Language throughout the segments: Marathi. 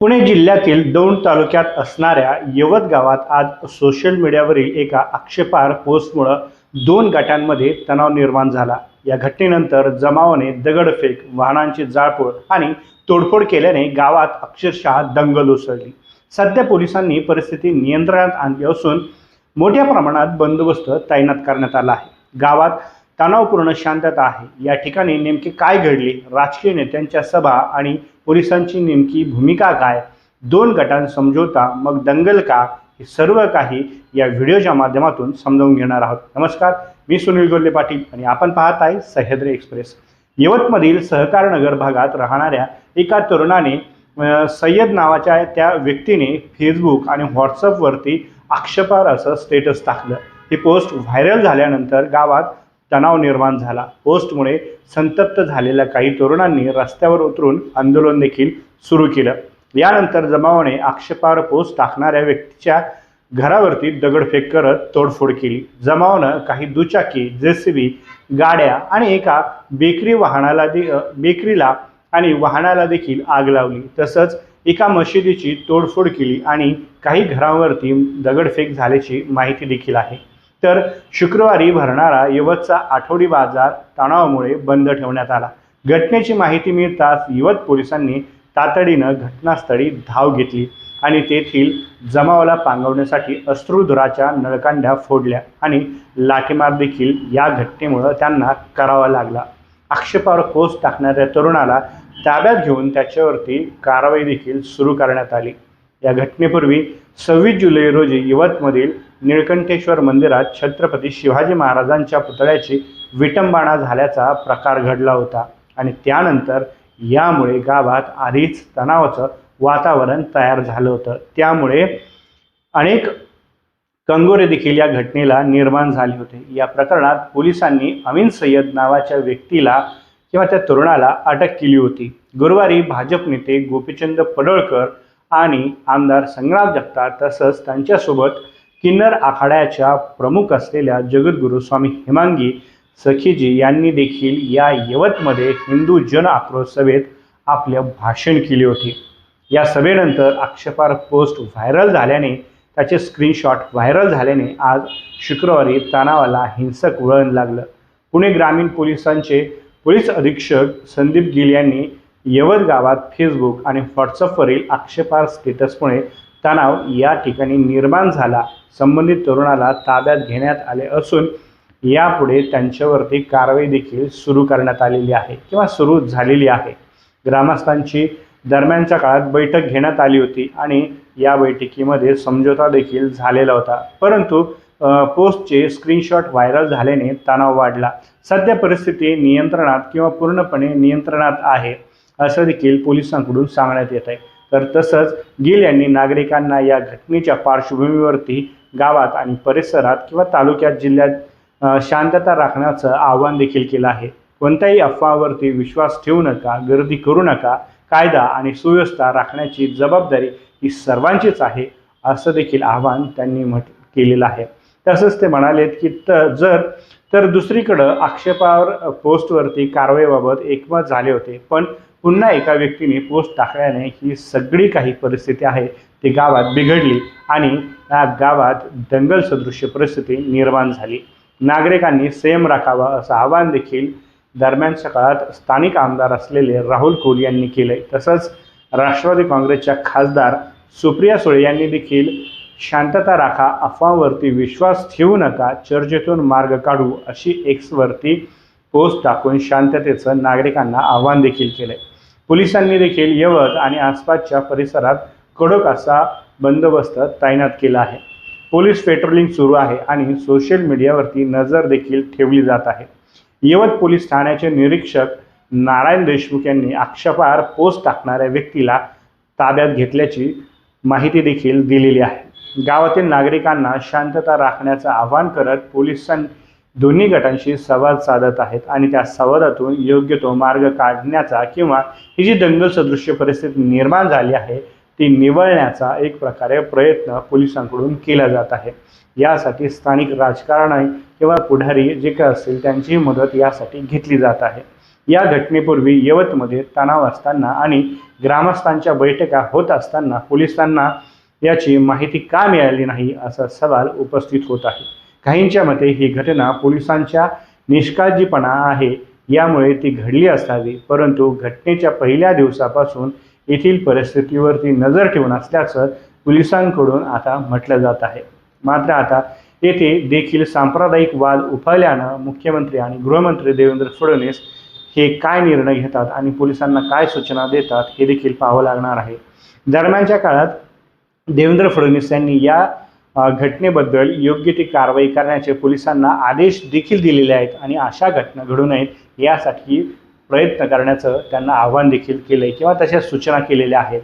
पुणे जिल्ह्यातील दौंड तालुक्यात असणाऱ्या यवत गावात आज सोशल मीडियावरील एका आक्षेपार पोस्टमुळं दोन गटांमध्ये तणाव निर्माण झाला. या घटनेनंतर जमावाने दगडफेक वाहनांची जाळपोळ आणि तोडफोड केल्याने गावात अक्षरशः दंगल उसळली. सध्या पोलिसांनी परिस्थिती नियंत्रणात आणली असून मोठ्या प्रमाणात बंदोबस्त तैनात करण्यात आला आहे. गावात तणावपूर्ण शांतता आहे. या ठिकाणी नेमके काय घडले? राजकीय नेत्यांच्या सभा आणि पोलिसांची नेमकी भूमिका काय? दोन गटां समझोता मग दंगल का? हे सर्व काही या व्हिडिओच्या माध्यमातून समजावून घेणार आहोत. नमस्कार मी सुनील गोल्ले पाटील आणि आपण पाहत आहे सह्याद्री एक्सप्रेस. यवतमधील सहकार नगर भागात राहणाऱ्या एका तरुणाने सय्यद नावाच्या त्या व्यक्तीने फेसबुक आणि व्हॉट्सअपवरती आक्षेपार असं स्टेटस टाकलं. ही पोस्ट व्हायरल झाल्यानंतर गावात तणाव निर्माण झाला. पोस्टमुळे संतप्त झालेल्या काही तरुणांनी रस्त्यावर उतरून आंदोलन देखील सुरू केलं. यानंतर जमावाने आक्षेपार पोस्ट टाकणाऱ्या व्यक्तीच्या घरावरती दगडफेक करत तोडफोड केली. जमावानं काही दुचाकी जेसीबी गाड्या आणि एका बेकरी वाहनाला दे बेकरीला आणि वाहनाला देखील आग लावली. तसंच एका मशिदीची तोडफोड केली आणि काही घरांवरती दगडफेक झाल्याची माहिती देखील आहे. तर शुक्रवारी भरणारा यवतचा आठवडी बाजार तणावामुळे बंद ठेवण्यात आला. घटनेची माहिती मिळताच यवत पोलिसांनी तातडीनं घटनास्थळी धाव घेतली आणि तेथील जमावाला पांगवण्यासाठी अश्रुधुराच्या नळकांड्या फोडल्या आणि लाठीमार देखील या घटनेमुळं त्यांना करावा लागला. आक्षेपावर कोस टाकणाऱ्या तरुणाला ताब्यात घेऊन त्याच्यावरती कारवाई देखील सुरू करण्यात आली. या घटनेपूर्वी सव्वीस जुलै रोजी यवतमधील निळकंठेश्वर मंदिरात छत्रपती शिवाजी महाराजांच्या पुतळ्याची विटंबना झाल्याचा प्रकार घडला होता आणि त्यानंतर यामुळे गावात आधीच तणावाचं वातावरण तयार झालं होतं. त्यामुळे अनेक कंगोरे देखील या घटनेला निर्माण झाले होते. या प्रकरणात पोलिसांनी अमीन सय्यद नावाच्या व्यक्तीला किंवा त्या तरुणाला अटक केली होती. गुरुवारी भाजप नेते गोपीचंद पडळकर आणि आमदार संग्राम जगताप तसंच त्यांच्यासोबत किन्नर आखाड्याच्या प्रमुख असलेल्या जगद्गुरू स्वामी हेमांगी सखीजी यांनी देखील या यवतमध्ये हिंदू जन आक्रोश सभेत आपले भाषण केले होते. या सभेनंतर आक्षेपार पोस्ट व्हायरल झाल्याने त्याचे स्क्रीनशॉट व्हायरल झाल्याने आज शुक्रवारी तणावाला हिंसक वळण लागलं. पुणे ग्रामीण पोलिसांचे पोलीस अधीक्षक संदीप गिल यांनी यवत गावात फेसबुक आणि व्हॉट्सअपवरील आक्षेपार स्टेटसमुळे तणाव या ठिकाणी निर्माण झाला. संबंधित तरुणाला ताब्यात घेण्यात आले असून यापुढे त्यांच्यावरती कारवाई देखील सुरू करण्यात आलेली आहे किंवा सुरू झालेली आहे. ग्रामस्थांची दरम्यानच्या काळात बैठक घेण्यात आली होती आणि या बैठकीमध्ये समझोता देखील झालेला होता. परंतु पोस्टचे स्क्रीनशॉट व्हायरल झाल्याने तणाव वाढला. सध्या परिस्थिती नियंत्रणात किंवा पूर्णपणे नियंत्रणात आहे असं देखील पोलिसांकडून सांगण्यात येत आहे तर तसंच गिल यांनी नागरिकांना या घटनेच्या पार्श्वभूमीवरती गावात आणि परिसरात किंवा तालुक्यात जिल्ह्यात शांतता राखण्याचं आवाहन देखील केलं आहे. कोणत्याही अफवावरती विश्वास ठेवू नका गर्दी करू नका. कायदा आणि सुव्यवस्था राखण्याची जबाबदारी ही सर्वांचीच आहे असं देखील आवाहन त्यांनी म्हट केलेलं आहे. तसंच ते म्हणालेत की त जर तर दुसरीकडं आक्षेपावर पोस्टवरती कारवाईबाबत एकमत झाले होते. पण पुन्हा एका व्यक्तीने पोस्ट टाकल्याने ही सगळी काही परिस्थिती आहे ती गावात बिघडली आणि या गावात दंगल सदृश्य परिस्थिती निर्माण झाली. नागरिकांनी संयम राखावा असं आवाहन देखील दरम्यानच्या काळात स्थानिक आमदार असलेले राहुल कोल यांनी केलं आहे तसंच राष्ट्रवादी काँग्रेसच्या खासदार सुप्रिया सुळे यांनी देखील शांतता राखा अफवांवरती विश्वास ठेवू नका चर्चेतून मार्ग काढू अशी एक्सवरती पोस्ट टाकून शांततेचं नागरिकांना आव्हान देखील केलं आहे पोलिसांनी देखील यवत आणि आसपासच्या परिसरात कडक असा बंदोबस्त तैनात केला आहे. पोलीस पेट्रोलिंग सुरू आहे आणि सोशल मीडियावरती नजर देखील ठेवली जात आहे. यवत पोलीस ठाण्याचे निरीक्षक नारायण देशमुख यांनी आक्षेपार पोस्ट टाकणाऱ्या व्यक्तीला ताब्यात घेतल्याची माहिती देखील दिलेली आहे. गावातील नागरिकांना शांतता राखण्याचं आवाहन करत पोलिसां दोन्ही गटांशी संवाद साधत आहेत आणि त्या संवादातून योग्य तो मार्ग काढण्याचा किंवा ही जी दंगल सदृश्य परिस्थिती निर्माण झाली आहे ती निवळण्याचा एक प्रकारे प्रयत्न पोलिसांकडून केला जात आहे. यासाठी स्थानिक राजकारण किंवा पुढारी जे काय असतील त्यांचीही मदत यासाठी घेतली जात आहे. या घटनेपूर्वी यवतमध्ये तणाव असताना आणि ग्रामस्थांच्या बैठका होत असताना पोलिसांना याची माहिती का मिळाली नाही असा सवाल उपस्थित होत आहे. काहींच्या मते ही घटना पोलिसांच्या निष्काळजीपणा आहे. यामुळे ती घडली असावी. परंतु घटनेच्या पहिल्या दिवसापासून येथील परिस्थितीवरती नजर ठेवून असल्याचं पोलिसांकडून आता म्हटलं जात आहे. मात्र आता येथे देखील सांप्रदायिक वाद उफाळल्यानं मुख्यमंत्री आणि गृहमंत्री देवेंद्र फडणवीस हे काय निर्णय घेतात आणि पोलिसांना काय सूचना देतात हे देखील पाहावं लागणार आहे. दरम्यानच्या काळात देवेंद्र फडणवीस यांनी या घटनेबद्दल योग्य ती कारवाई करण्याचे पोलिसांना आदेश देखील दिलेले आहेत आणि अशा घटना घडू नयेत यासाठी प्रयत्न करण्याचं त्यांना आव्हान देखील केलं आहे किंवा तशा सूचना केलेल्या आहेत.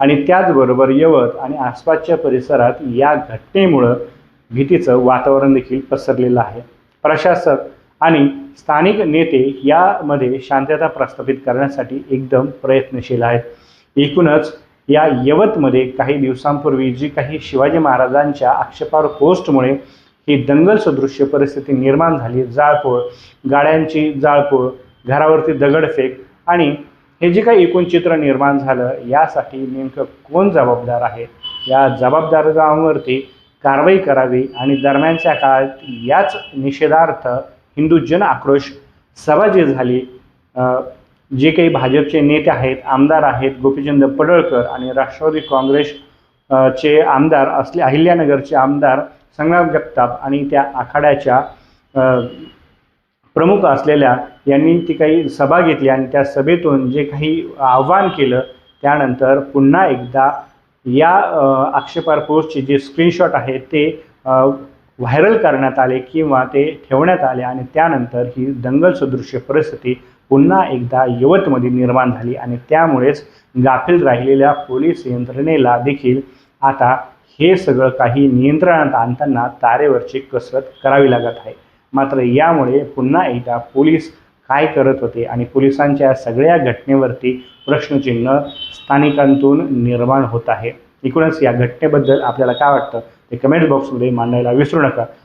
आणि त्याचबरोबर यवत आणि आसपासच्या परिसरात या घटनेमुळं भीतीचं वातावरण देखील पसरलेलं आहे. प्रशासक आणि स्थानिक नेते यामध्ये शांतता प्रस्थापित करण्यासाठी एकदम प्रयत्नशील आहेत. एकूणच या यवतमध्ये काही दिवसांपूर्वी जी काही शिवाजी महाराजांच्या आक्षेपार पोस्टमुळे ही दंगल सदृश्य परिस्थिती निर्माण झाली जाळपोळ गाड्यांची जाळपोळ घरावरती दगडफेक आणि हे जे काही एकूण चित्र निर्माण झालं यासाठी नेमकं कोण जबाबदार आहे? या जबाबदारांवरती कारवाई करावी आणि दरम्यानच्या काळात याच निषेधार्थ हिंदू जन आक्रोश सभा जी झाली जे काही भाजपचे नेते आहेत आमदार आहेत गोपीचंद पडळकर आणि राष्ट्रवादी काँग्रेस चे आमदार असले अहिल्यानगरचे आमदार संग्राम जगताप आणि त्या आखाड्याच्या प्रमुख असलेल्या यांनी ती काही सभा घेतली आणि त्या सभेतून जे काही आव्हान केलं त्यानंतर पुन्हा एकदा या आक्षेपार पोस्टचे जे स्क्रीनशॉट आहेत ते व्हायरल करण्यात आले किंवा ते ठेवण्यात आले आणि त्यानंतर ही दंगल सदृश्य परिस्थिती पुन्हा एकदा यवतमध्ये निर्माण झाली आणि त्यामुळेच गाफील राहिलेल्या पोलीस यंत्रणेला देखील आता हे सगळं काही नियंत्रणात आणताना तारेवरची कसरत करावी लागत आहे. मात्र यामुळे पुन्हा एकदा पोलीस काय करत होते आणि पोलिसांच्या सगळ्या घटनेवरती प्रश्नचिन्ह स्थानिकांतून निर्माण होत आहे. एकूणच या घटनेबद्दल आपल्याला काय वाटतं ते कमेंट बॉक्समध्ये मांडायला विसरू नका.